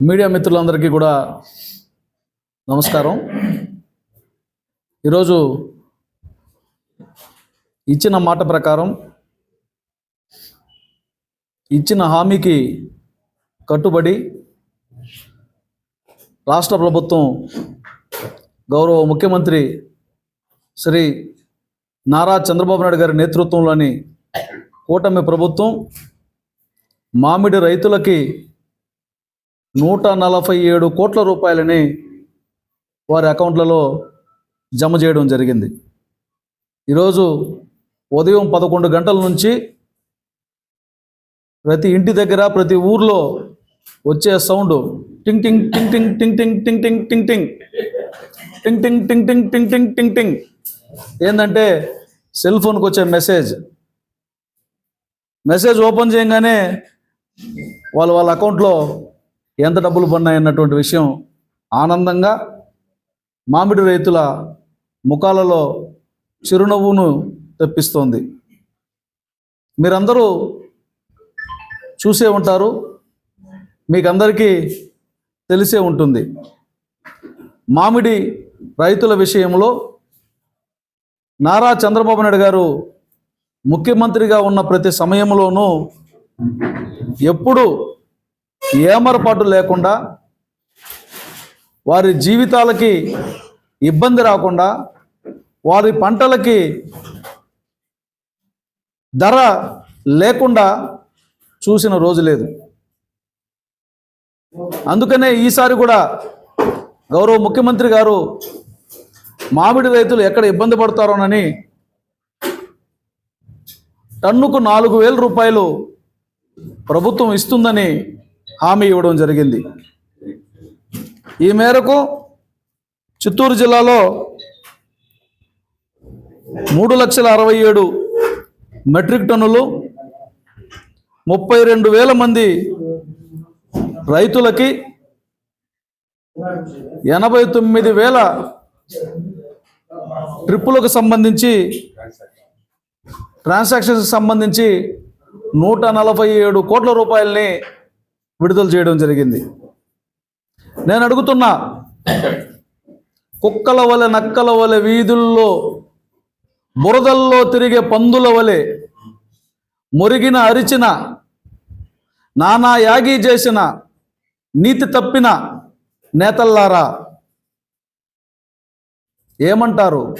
Media మిత్రులందరికీ కూడా నమస్కారం. ఈరోజు ఇచ్చిన మాట ప్రకారం ఇచ్చిన హామీకి కట్టుబడి రాష్ట్ర ప్రభుత్వం గౌరవ ముఖ్యమంత్రి శ్రీ నారా చంద్రబాబు నాయుడు గారి నేతృత్వంలోని కూటమి ప్రభుత్వం మామిడి రైతులకి నూట నలభై ఏడు కోట్ల రూపాయలని వారి అకౌంట్లలో జమ చేయడం జరిగింది ఈరోజు ఉదయం పదకొండు గంటల నుంచి ప్రతి ఇంటి దగ్గర ప్రతి ఊర్లో వచ్చే సౌండ్ టింగ్ టింగ్ టింగ్ టింగ్ టింగ్ టింగ్ టింగ్ టింగ్ టింగ్ టింగ్ టింగ్ టింగ్ టింగ్ టింగ్ టింగ్ టింగ్ టింగ్ టింగ్ ఏంటంటే సెల్ ఫోన్కి వచ్చే మెసేజ్ మెసేజ్ ఓపెన్ చేయగానే వాళ్ళ వాళ్ళ అకౌంట్లో ఎంత డబ్బులు పడినాయన్నటువంటి విషయం ఆనందంగా మామిడి రైతుల ముఖాలలో చిరునవ్వును తెప్పిస్తోంది. మీరందరూ చూసే ఉంటారు మీకందరికీ తెలిసే ఉంటుంది. మామిడి రైతుల విషయంలో నారా చంద్రబాబు నాయుడు గారు ముఖ్యమంత్రిగా ఉన్న ప్రతి సమయంలోనూ ఎప్పుడు ఏమరపాటు లేకుండా వారి జీవితాలకి ఇబ్బంది రాకుండా వారి పంటలకి ధర లేకుండా చూసిన రోజు లేదు. అందుకనే ఈసారి కూడా గౌరవ ముఖ్యమంత్రి గారు మామిడి రైతులు ఎక్కడ ఇబ్బంది పడతారోనని టన్నుకు నాలుగు వేల రూపాయలు ప్రభుత్వం ఇస్తుందని హామీ ఇవ్వడం జరిగింది. ఈ మేరకు చిత్తూరు జిల్లాలో మూడు లక్షల అరవై ఏడు మెట్రిక్ టన్నులు ముప్పై రెండు వేల మంది రైతులకి ఎనభై తొమ్మిది వేల ట్రిప్పులకు సంబంధించి ట్రాన్సాక్షన్స్ సంబంధించి నూట నలభై ఏడు కోట్ల రూపాయలని విడుదల చేయడం జరిగింది. నేను అడుగుతున్నా కుక్కల వలె నక్కల వలె వీధుల్లో బురదల్లో తిరిగే పందుల వలె మురిగిన అరిచిన నానా యాగి చేసిన నీతి తప్పిన నేతల్లారా? ఏమంటారు?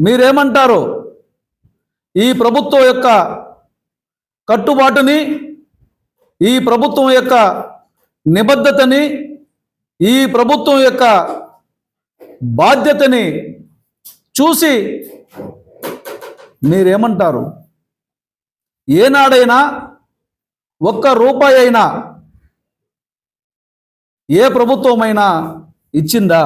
మీరేమంటారు? ఈ ప్రభుత్వం యొక్క కట్టుబాటుని ఈ ప్రభుత్వం యొక్క నిబద్ధతని ఈ ప్రభుత్వం యొక్క బాధ్యతని చూసి మీరేమంటారు? ఏనాడైనా ఒక్క రూపాయి అయినా ఏ ప్రభుత్వమైనా ఇచ్చిందా?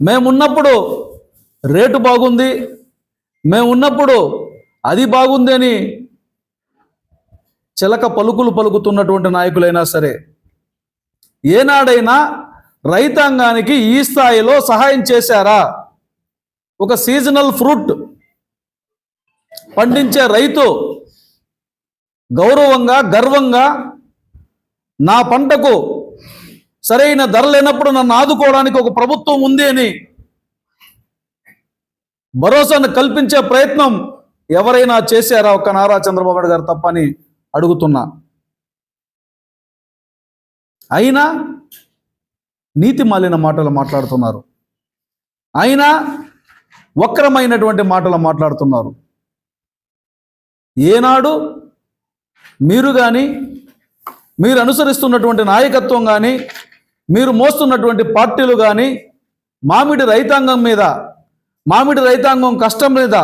మేమున్నప్పుడు రేటు బాగుంది మేము ఉన్నప్పుడు అది బాగుంది అని చిలక పలుకులు పలుకుతున్నటువంటి నాయకులైనా సరే ఏనాడైనా రైతాంగానికి ఈ స్థాయిలో సహాయం చేశారా? ఒక సీజనల్ ఫ్రూట్ పండించే రైతు గౌరవంగా గర్వంగా నా పంటకు సరైన ధర లేనప్పుడు నన్ను ఆదుకోవడానికి ఒక ప్రభుత్వం ఉంది అని భరోసాను కల్పించే ప్రయత్నం ఎవరైనా చేశారా? ఒక్క నారా చంద్రబాబు గారు తప్పని అడుగుతున్నా. అయినా నీతి మాలిన మాటలు మాట్లాడుతున్నారు. అయినా వక్రమైనటువంటి మాటలు మాట్లాడుతున్నారు. ఏనాడు మీరు కానీ మీరు అనుసరిస్తున్నటువంటి నాయకత్వం కానీ మీరు మోస్తున్నటువంటి పార్టీలు కానీ మామిడి రైతాంగం మీద మామిడి రైతాంగం కష్టం మీద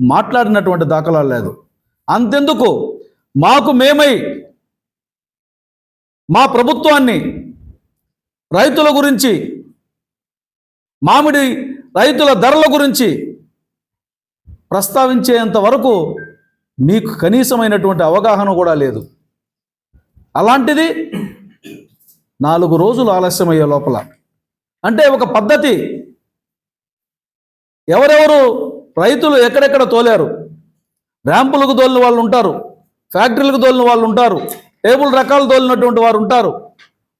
మాట్లాడినటువంటి దాఖలాలు లేదు. అంతెందుకు? మాకు మేమై మా ప్రభుత్వాన్ని రైతుల గురించి మామిడి రైతుల ధరల గురించి ప్రస్తావించేంత వరకు మీకు కనీసమైనటువంటి అవగాహన కూడా లేదు. అలాంటిది నాలుగు రోజులు ఆలస్యమయ్యే లోపల. అంటే ఒక పద్ధతి. ఎవరెవరు రైతులు ఎక్కడెక్కడ తోలారు? ర్యాంపులకు తోలిన వాళ్ళు ఉంటారు. ఫ్యాక్టరీలకు తోలిన వాళ్ళు ఉంటారు టేబుల్ రకాలు తోలినటువంటి వారు ఉంటారు.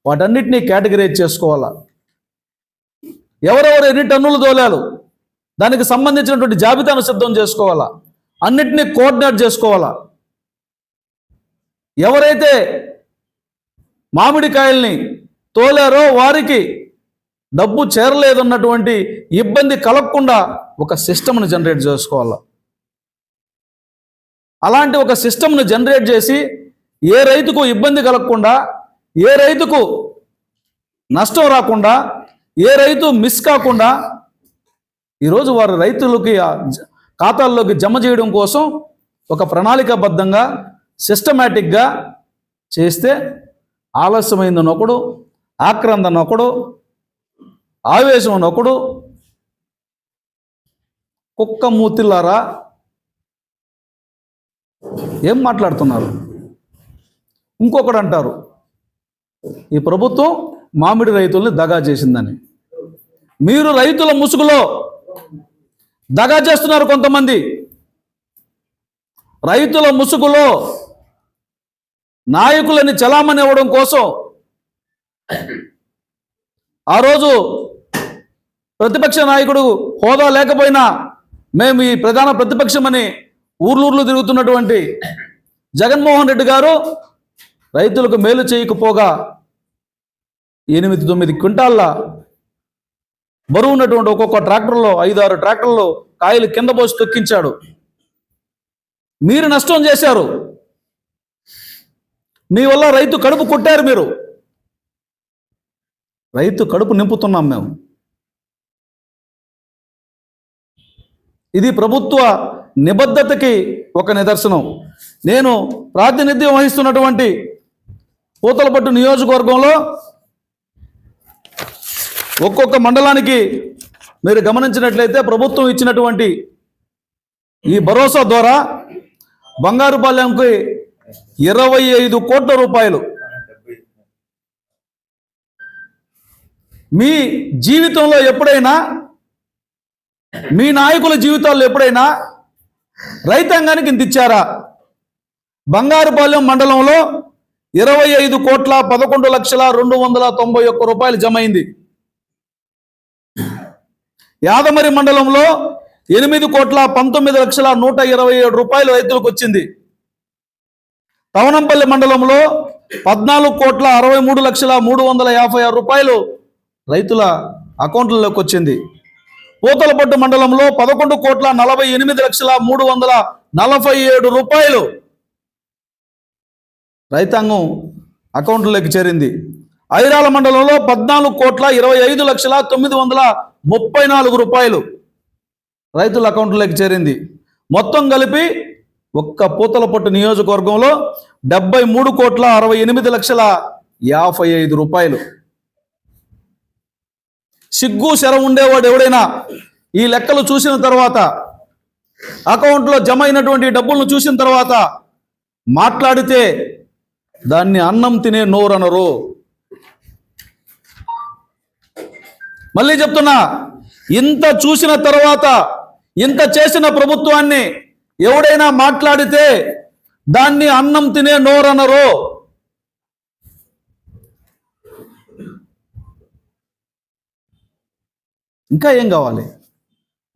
వాటన్నిటినీ కేటగరైజ్ చేసుకోవాలా? ఎవరెవరు ఎన్ని టన్నులు తోలారు? దానికి సంబంధించినటువంటి జాబితాను సిద్ధం చేసుకోవాలా? అన్నిటినీ కోఆర్డినేట్ చేసుకోవాలా? ఎవరైతే మామిడికాయల్ని తోలారో వారికి డబ్బు చేరలేదన్నటువంటి ఇబ్బంది కలగకుండా ఒక సిస్టమ్ను జనరేట్ చేసుకోవాలా? అలాంటి ఒక సిస్టమ్ను జనరేట్ చేసి ఏ రైతుకు ఇబ్బంది కలగకుండా ఏ రైతుకు నష్టం రాకుండా ఏ రైతు మిస్ కాకుండా ఈరోజు వారు రైతులకి ఖాతాల్లోకి జమ చేయడం కోసం ఒక ప్రణాళికాబద్ధంగా సిస్టమేటిక్గా చేస్తే ఆలస్యమైందని ఒకడు ఆక్రందన ఒకడు ఆవేశం అని ఒకడు కుక్క మూతిల్లారా ఏం మాట్లాడుతున్నారు? ఇంకొకడు అంటారు ఈ ప్రభుత్వం మామిడి రైతుల్ని దగా చేసిందని. మీరు రైతుల ముసుగులో దగా చేస్తున్నారు కొంతమంది. రైతుల ముసుగులో నాయకులని చలామణి ఇవ్వడం కోసం ఆ రోజు ప్రతిపక్ష నాయకుడు హోదా లేకపోయినా మేము ఈ ప్రధాన ప్రతిపక్షమని ఊర్లూర్లు తిరుగుతున్నటువంటి జగన్మోహన్ రెడ్డి గారు రైతులకు మేలు చేయకపోగా ఎనిమిది తొమ్మిది క్వింటాళ్ళ బరువు ఉన్నటువంటి ఒక్కొక్క ట్రాక్టర్లో ఐదు ఆరు ట్రాక్టర్లో కాయలు కింద పోసి తొక్కించాడు. మీరు నష్టం చేశారు. మీ వల్ల రైతు కడుపు కొట్టారు మీరు. రైతు కడుపు నింపుతున్నాం మేము. ఇది ప్రభుత్వ నిబద్ధతకి ఒక నిదర్శనం. నేను ప్రాతినిధ్యం వహిస్తున్నటువంటి పూతలపట్టు నియోజకవర్గంలో ఒక్కొక్క మండలానికి మీరు గమనించినట్లయితే ప్రభుత్వం ఇచ్చినటువంటి ఈ భరోసా ద్వారా బంగారుపాలెంకి ఇరవై ఐదు కోట్ల రూపాయలు మీ జీవితంలో ఎప్పుడైనా మీ నాయకుల జీవితాల్లో ఎప్పుడైనా రైతాంగానికి ఇంత ఇచ్చారా? బంగారుపాలెం మండలంలో ఇరవై ఐదు కోట్ల పదకొండు లక్షల రెండు వందల తొంభై ఒక్క రూపాయలు జమ అయింది. యాదమరి మండలంలో ఎనిమిది కోట్ల పంతొమ్మిది లక్షల నూట ఇరవై ఏడు రూపాయలు రైతులకు వచ్చింది. తవనంపల్లి మండలంలో పద్నాలుగు కోట్ల అరవై మూడు లక్షల మూడు వందల యాభై ఆరు రూపాయలు రైతుల అకౌంట్లలోకి వచ్చింది. పూతలపట్టు మండలంలో పదకొండు కోట్ల నలభై ఎనిమిది లక్షల మూడు వందల నలభై ఏడు రూపాయలు రైతాంగం అకౌంట్లోకి చేరింది. ఐరాల మండలంలో పద్నాలుగు కోట్ల ఇరవై ఐదు లక్షల తొమ్మిది వందల ముప్పై నాలుగు రూపాయలు రైతుల అకౌంట్లోకి చేరింది. మొత్తం కలిపి ఒక్క పూతలపట్టు నియోజకవర్గంలో డెబ్బై మూడు కోట్ల అరవై ఎనిమిది లక్షల యాభై ఐదు రూపాయలు. సిగ్గు శర ఉండేవాడు ఎవడైనా? ఈ లెక్కలు చూసిన తర్వాత అకౌంట్లో జమ అయినటువంటి డబ్బులను చూసిన తర్వాత మాట్లాడితే దాన్ని అన్నం తినే నోరనరు. మళ్ళీ చెప్తున్నా ఇంత చూసిన తర్వాత ఇంత చేసిన ప్రభుత్వాన్ని ఎవడైనా మాట్లాడితే దాన్ని అన్నం తినే నోరనరు. ఇంకా ఏం కావాలి?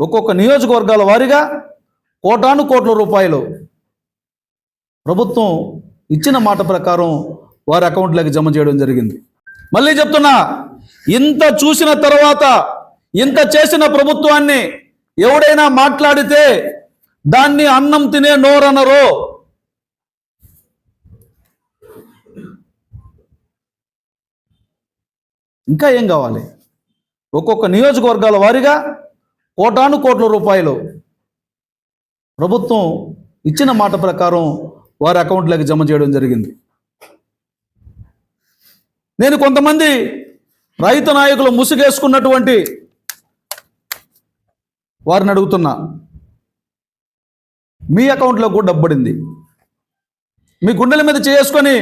ఒక్కొక్క నియోజకవర్గాల వారీగా కోటాను కోట్ల రూపాయలు ప్రభుత్వం ఇచ్చిన మాట ప్రకారం వారి అకౌంట్లోకి జమ చేయడం జరిగింది. మళ్ళీ చెప్తున్నా ఇంత చూసిన తర్వాత ఇంత చేసిన ప్రభుత్వాన్ని ఎవడైనా మాట్లాడితే దాన్ని అన్నం తినే నోరనరు. ఇంకా ఏం కావాలి? ఒక్కొక్క నియోజకవర్గాల వారీగా కోటాను కోట్ల రూపాయలు ప్రభుత్వం ఇచ్చిన మాట ప్రకారం వారి అకౌంట్లోకి జమ చేయడం జరిగింది. నేను కొంతమంది రైతు నాయకులు ముసుగేసుకున్నటువంటి వారిని అడుగుతున్నా. మీ అకౌంట్లో కూడా డబ్బడింది మీ గుండెల మీద చేసుకొని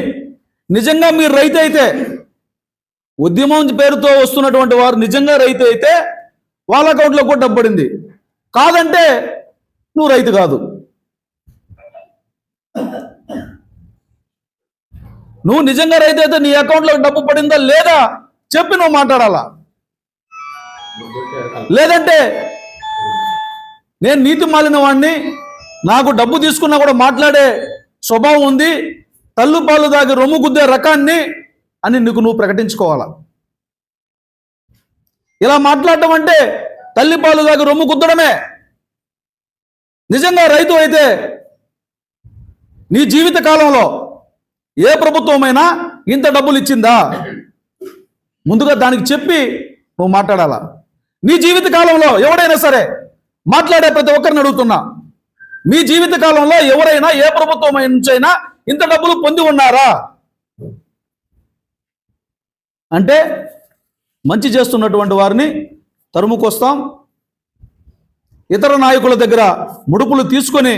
నిజంగా మీరు రైతు అయితే ఉద్యమం పేరుతో వస్తున్నటువంటి వారు నిజంగా రైతు అయితే వాళ్ళ అకౌంట్లో కూడా డబ్బు పడింది. కాదంటే నువ్వు రైతు కాదు. నువ్వు నిజంగా రైతు అయితే నీ అకౌంట్లో డబ్బు పడిందా లేదా చెప్పి నువ్వు మాట్లాడాలా? లేదంటే నేను నీతి మాలిన వాడిని నాకు డబ్బు తీసుకున్నా కూడా మాట్లాడే స్వభావం ఉంది తల్లు పాలు దాగి రొమ్ము గుద్దే రకాన్ని అని నీకు నువ్వు ప్రకటించుకోవాలా? ఇలా మాట్లాడటం అంటే తల్లిపాలు దాకా రొమ్ము గుద్దడమే నిజంగా రైతు అయితే నీ జీవిత కాలంలో ఏ ప్రభుత్వమైనా ఇంత డబ్బులు ఇచ్చిందా? ముందుగా దానికి చెప్పి నువ్వు మాట్లాడాలా? నీ జీవిత కాలంలో ఎవడైనా సరే మాట్లాడే ప్రతి ఒక్కరిని అడుగుతున్నా. మీ జీవిత కాలంలో ఎవరైనా ఏ ప్రభుత్వం నుంచైనా ఇంత డబ్బులు పొంది ఉన్నారా? అంటే మంచి చేస్తున్నటువంటి వారిని తరుముకొస్తాం. ఇతర నాయకుల దగ్గర ముడుపులు తీసుకొని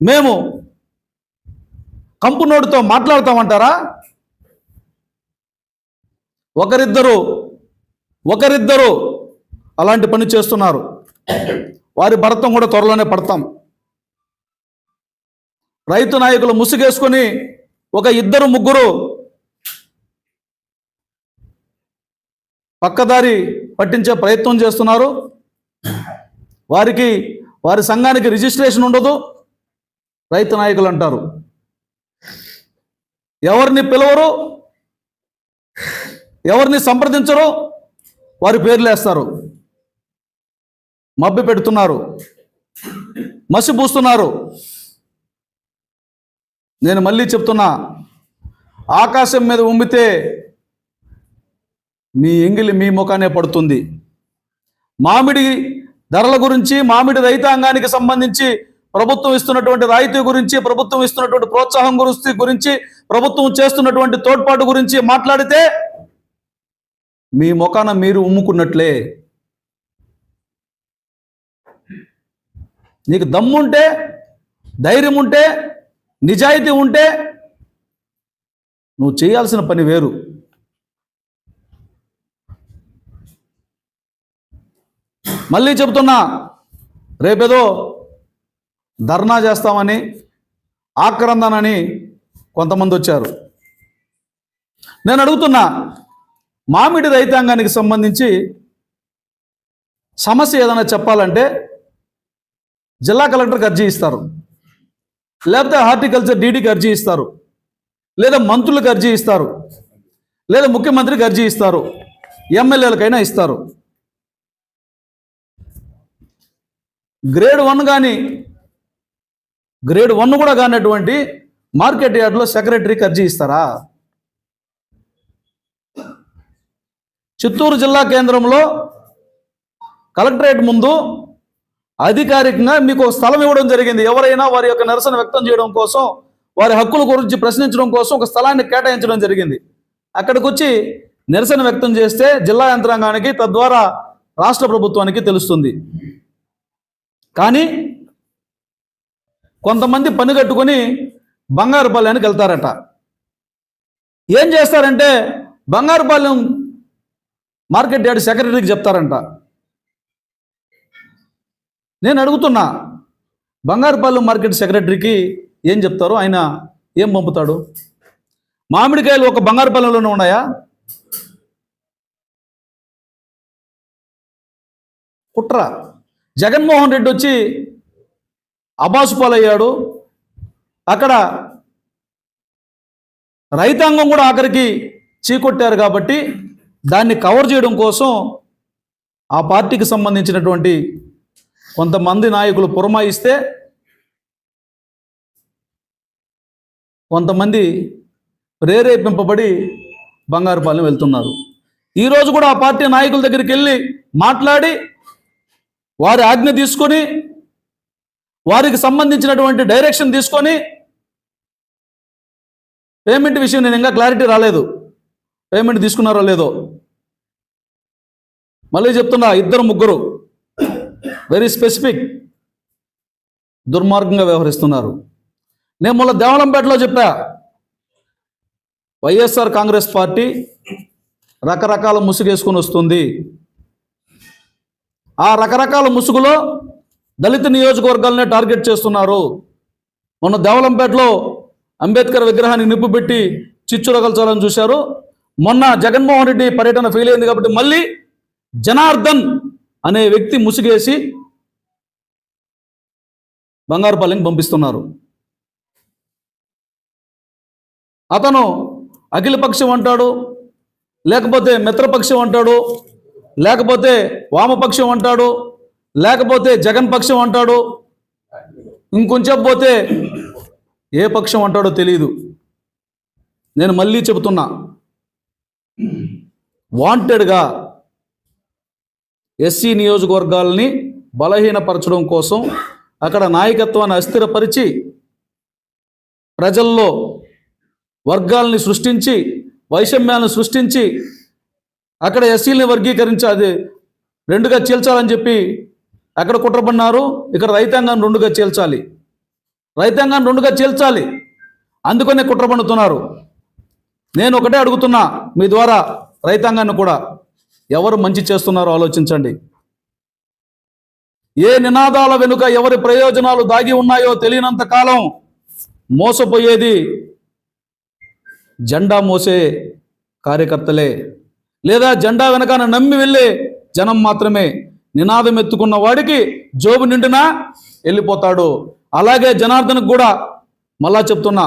మేము కంపు నోటితో మాట్లాడతామంటారా? ఒకరిద్దరు ఒకరిద్దరు అలాంటి పని చేస్తున్నారు. వారి భరతం కూడా త్వరలోనే పడతాం. రైతు నాయకులు ముసుగేసుకొని ఒక ఇద్దరు ముగ్గురు పక్కదారి పట్టించే ప్రయత్నం చేస్తున్నారు. వారికి వారి సంఘానికి రిజిస్ట్రేషన్ ఉండదు. రైతు నాయకులు అంటారు. ఎవరిని పిలవరు ఎవరిని సంప్రదించరు వారి పేర్లు వేస్తారు. మబ్బి పెడుతున్నారు. మసి పూస్తున్నారు. నేను మళ్ళీ చెప్తున్నా ఆకాశం మీద ఉమ్మితే మీ ఎంగిలి మీ ముఖానే పడుతుంది. మామిడి ధరల గురించి మామిడి రైతాంగానికి సంబంధించి ప్రభుత్వం ఇస్తున్నటువంటి రాయితీ గురించి ప్రభుత్వం ఇస్తున్నటువంటి ప్రోత్సాహం గురించి గురించి ప్రభుత్వం చేస్తున్నటువంటి తోడ్పాటు గురించి మాట్లాడితే మీ ముఖాన మీరు ఉమ్ముకున్నట్లే. నీకు దమ్ముంటే ధైర్యం ఉంటే నిజాయితీ ఉంటే నువ్వు చేయాల్సిన పని వేరు. మళ్ళీ చెబుతున్నా రేపేదో ధర్నా చేస్తామని ఆక్రందనని కొంతమంది వచ్చారు. నేను అడుగుతున్నా మామిడి రైతాంగానికి సంబంధించి సమస్య ఏదైనా చెప్పాలంటే జిల్లా కలెక్టర్కి అర్జీ ఇస్తారు. లేకపోతే హార్టికల్చర్ డీడీకి అర్జీ ఇస్తారు. లేదా మంత్రులకు అర్జీ ఇస్తారు. లేదా ముఖ్యమంత్రికి అర్జీ ఇస్తారు. ఎమ్మెల్యేలకైనా ఇస్తారు. గ్రేడ్ వన్ కానీ గ్రేడ్ వన్ కూడా కానటువంటి మార్కెట్ యార్డ్లో సెక్రటరీకి అర్జీ ఇస్తారా? చిత్తూరు జిల్లా కేంద్రంలో కలెక్టరేట్ ముందు అధికారికంగా మీకు స్థలం ఇవ్వడం జరిగింది. ఎవరైనా వారి యొక్క నిరసన వ్యక్తం చేయడం కోసం వారి హక్కుల గురించి ప్రశ్నించడం కోసం ఒక స్థలాన్ని కేటాయించడం జరిగింది. అక్కడికి వచ్చి నిరసన వ్యక్తం చేస్తే జిల్లా యంత్రాంగానికి తద్వారా రాష్ట్ర ప్రభుత్వానికి తెలుస్తుంది. కానీ కొంతమంది పని కట్టుకొని బంగారుపాలెనికి వెళ్తారట. ఏం చేస్తారంటే బంగారుపాలెం మార్కెట్ యార్డ్ సెక్రటరీకి చెప్తారంట. నేను అడుగుతున్నా బంగారుపాలెం మార్కెట్ సెక్రటరీకి ఏం చెప్తారు? ఆయన ఏం పంపుతాడు? మామిడికాయలు ఒక బంగారుపాలెంలోనే ఉన్నాయా? కుట్ర. జగన్మోహన్ రెడ్డి వచ్చి అబాసు పాలయ్యాడు. అక్కడ రైతాంగం కూడా ఆఖరికి చీకొట్టారు కాబట్టి దాన్ని కవర్ చేయడం కోసం ఆ పార్టీకి సంబంధించినటువంటి కొంతమంది నాయకులు పురమాయిస్తే కొంతమంది ప్రేరేపింపబడి బంగారుపాలెం వెళ్తున్నారు. ఈరోజు కూడా ఆ పార్టీ నాయకుల దగ్గరికి వెళ్ళి మాట్లాడి వారి ఆజ్ఞ తీసుకొని వారికి సంబంధించినటువంటి డైరెక్షన్ తీసుకొని పేమెంట్ విషయం నేను ఇంకా క్లారిటీ రాలేదు. పేమెంట్ తీసుకున్నారో లేదో. మళ్ళీ చెప్తున్నా ఇద్దరు ముగ్గురు వెరీ స్పెసిఫిక్ దుర్మార్గంగా వ్యవహరిస్తున్నారు. నేను మొన్న దేవళంపేటలో చెప్పా వైఎస్ఆర్ కాంగ్రెస్ పార్టీ రకరకాల ముసుగేసుకొని వస్తుంది. ఆ రకరకాల ముసుగులో దళిత నియోజకవర్గాలనే టార్గెట్ చేస్తున్నారు. మొన్న దేవలంపేటలో అంబేద్కర్ విగ్రహాన్ని నిప్పు పెట్టి చిచ్చు రగల్చాలని చూశారు. మొన్న జగన్మోహన్ రెడ్డి పర్యటన ఫెయిల్ అయింది కాబట్టి మళ్ళీ జనార్దన్ అనే వ్యక్తి ముసుగేసి బంగారుపల్లిని పంపిస్తున్నారు. అతను అఖిలపక్షం అంటాడు లేకపోతే మిత్రపక్షం అంటాడు లేకపోతే వామపక్షం అంటాడు లేకపోతే జగన్ పక్షం అంటాడు ఇంకొంచెం పోతే ఏ పక్షం అంటాడో తెలియదు నేను మళ్ళీ చెబుతున్నా వాంటెడ్గా ఎస్సీ నియోజకవర్గాల్ని బలహీనపరచడం కోసం అక్కడ నాయకత్వాన్ని అస్థిరపరిచి ప్రజల్లో వర్గాల్ని సృష్టించి వైషమ్యాలను సృష్టించి అక్కడ ఎస్సీలని వర్గీకరించాలి. రెండుగా చీల్చాలని చెప్పి అక్కడ కుట్రపడినారు. ఇక్కడ రైతాంగాన్ని రెండుగా చీల్చాలి. రైతాంగాన్ని రెండుగా చీల్చాలి. అందుకనే కుట్రపన్నుతున్నారు నేను ఒకటే అడుగుతున్నా మీ ద్వారా రైతాంగాన్ని కూడా. ఎవరు మంచి చేస్తున్నారో ఆలోచించండి. ఏ నినాదాల వెనుక ఎవరి ప్రయోజనాలు దాగి ఉన్నాయో తెలియనంత కాలం మోసపోయేది జెండా మోసే కార్యకర్తలే. లేదా జెండా వెనకాన నమ్మి వెళ్ళే జనం మాత్రమే నినాదం ఎత్తుకున్న వాడికి జోబు నిండినా? వెళ్ళిపోతాడు. అలాగే జనార్దన్కి కూడా మళ్ళా చెప్తున్నా.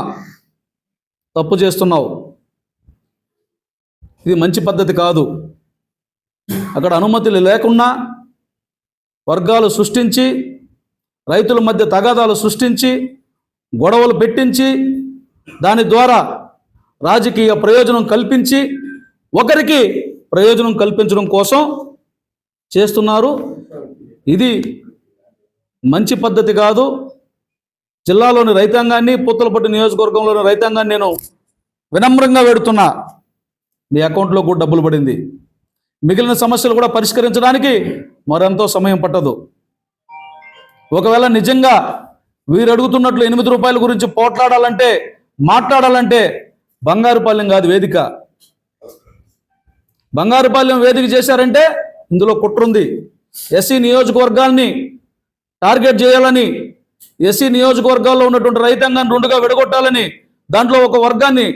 తప్పు చేస్తున్నావు. ఇది మంచి పద్ధతి కాదు. అక్కడ అనుమతులు లేకున్నా వర్గాలు సృష్టించి రైతుల మధ్య తగాదాలు సృష్టించి గొడవలు పెట్టించి దాని ద్వారా రాజకీయ ప్రయోజనం కల్పించి ఒకరికి ప్రయోజనం కల్పించడం కోసం చేస్తున్నారు. ఇది మంచి పద్ధతి కాదు. జిల్లాలోని రైతాంగాన్ని పుత్తలపట్టు నియోజకవర్గంలోని రైతాంగాన్ని నేను వినమ్రంగా పెడుతున్నా మీ అకౌంట్లో కూడా డబ్బులు పడింది. మిగిలిన సమస్యలు కూడా పరిష్కరించడానికి మరెంతో సమయం పట్టదు. ఒకవేళ నిజంగా వీరు అడుగుతున్నట్లు ఎనిమిది రూపాయల గురించి పోట్లాడాలంటే మాట్లాడాలంటే బంగారుపాలెం కాదు వేదిక. బంగారుపాలెం వేదిక చేశారంటే ఇందులో కుట్ర ఉంది. ఎస్సీ నియోజకవర్గాల్ని టార్గెట్ చేయాలని ఎస్సీ నియోజకవర్గాల్లో ఉన్నటువంటి రైతాంగాన్ని రెండుగా విడగొట్టాలని దాంట్లో ఒక వర్గాన్ని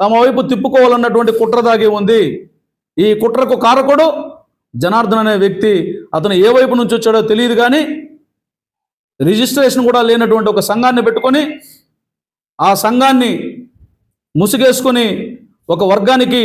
తమ వైపు తిప్పుకోవాలన్నటువంటి కుట్ర దాగి ఉంది. ఈ కుట్రకు కారకుడు జనార్దన్ అనే వ్యక్తి అతను ఏ వైపు నుంచి వచ్చాడో తెలియదు కానీ రిజిస్ట్రేషన్ కూడా లేనటువంటి ఒక సంఘాన్ని పెట్టుకొని ఆ సంఘాన్ని ముసుగేసుకొని ఒక వర్గానికి